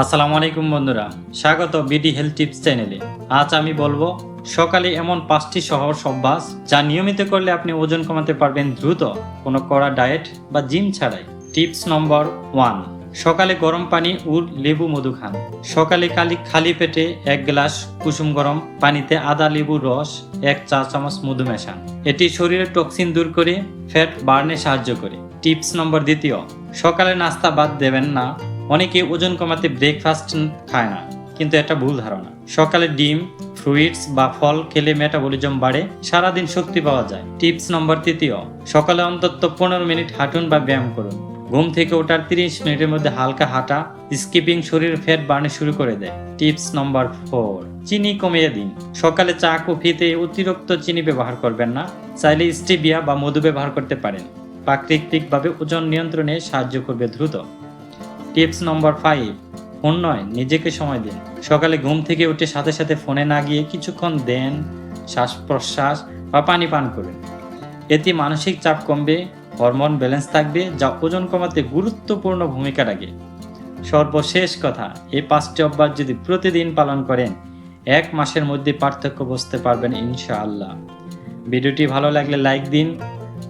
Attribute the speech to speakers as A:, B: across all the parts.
A: আসসালামু আলাইকুম বন্ধুরা, স্বাগত বিডি হেলথ টিপস চ্যানেলে। আজ আমি বলব, সকালে এমন পাঁচটি সহজ অভ্যাস যা নিয়মিত করলে আপনি ওজন কমাতে পারবেন দ্রুত। কোনো কড়া ডায়েট বা জিম ছাড়াই। টিপস নম্বর ওয়ান, সকালে গরম পানি ও লেবু, মধু খান। সকালে খালি খালি পেটে এক গ্লাস কুসুম গরম পানিতে আদা লেবু রস, এক চা চামচ মধু মেশান। এটি শরীরের টক্সিন দূর করে, ফ্যাট বার্নে সাহায্য করে। টিপস নম্বর দ্বিতীয়, সকালে নাস্তা বাদ দেবেন না। অনেকে ওজন কমাতে ব্রেকফাস্ট খায় না, কিন্তু এটা ভুল ধারণা। সকালে ডিম ফ্রুইটস বা ফল খেলে মেটাবলিজম বাড়ে, সারাদিন শক্তি পাওয়া যায়। টিপস নম্বর তৃতীয়, সকালে অন্তত পনেরো মিনিট হাঁটুন বা ব্যায়াম করুন। ঘুম থেকে ওঠার তিরিশ মিনিটের মধ্যে হালকা হাঁটা স্কিপিং শরীর ফ্যাট বার্নে শুরু করে দেয়। টিপস নম্বর ফোর চিনি কমিয়ে দিন। সকালে চা, কফিতে অতিরিক্ত চিনি ব্যবহার করবেন না, চাইলে স্টিবিয়া বা মধু ব্যবহার করতে পারেন। প্রাকৃতিকভাবে ওজন নিয়ন্ত্রণে সাহায্য করবে দ্রুত। টিপস নম্বর ফাইভ ফোন নয়, নিজেকে সময় দিন। সকালে ঘুম থেকে উঠে সাথে সাথে ফোনে না গিয়ে কিছুক্ষণ দেন শ্বাস প্রশ্বাস বা পানি পান করুন। এতে মানসিক চাপ কমবে, হরমোন ব্যালেন্স থাকবে, যা ওজন কমাতে গুরুত্বপূর্ণ ভূমিকা রাখে। সর্বশেষ কথা এই পাঁচটি অভ্যাস যদি প্রতিদিন পালন করেন, এক মাসের মধ্যে পার্থক্য বুঝতে পারবেন ইনশাআল্লাহ। ভিডিওটি ভালো লাগলে লাইক দিন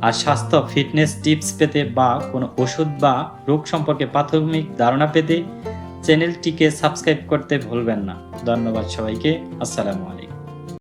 A: আর স্বাস্থ্য ফিটনেস টিপস পেতে বা কোনো ওষুধ বা রোগ সম্পর্কে প্রাথমিক ধারণা পেতে চ্যানেলটিকে সাবস্ক্রাইব করতে ভুলবেন না। ধন্যবাদ সবাইকে। আসসালামু আলাইকুম।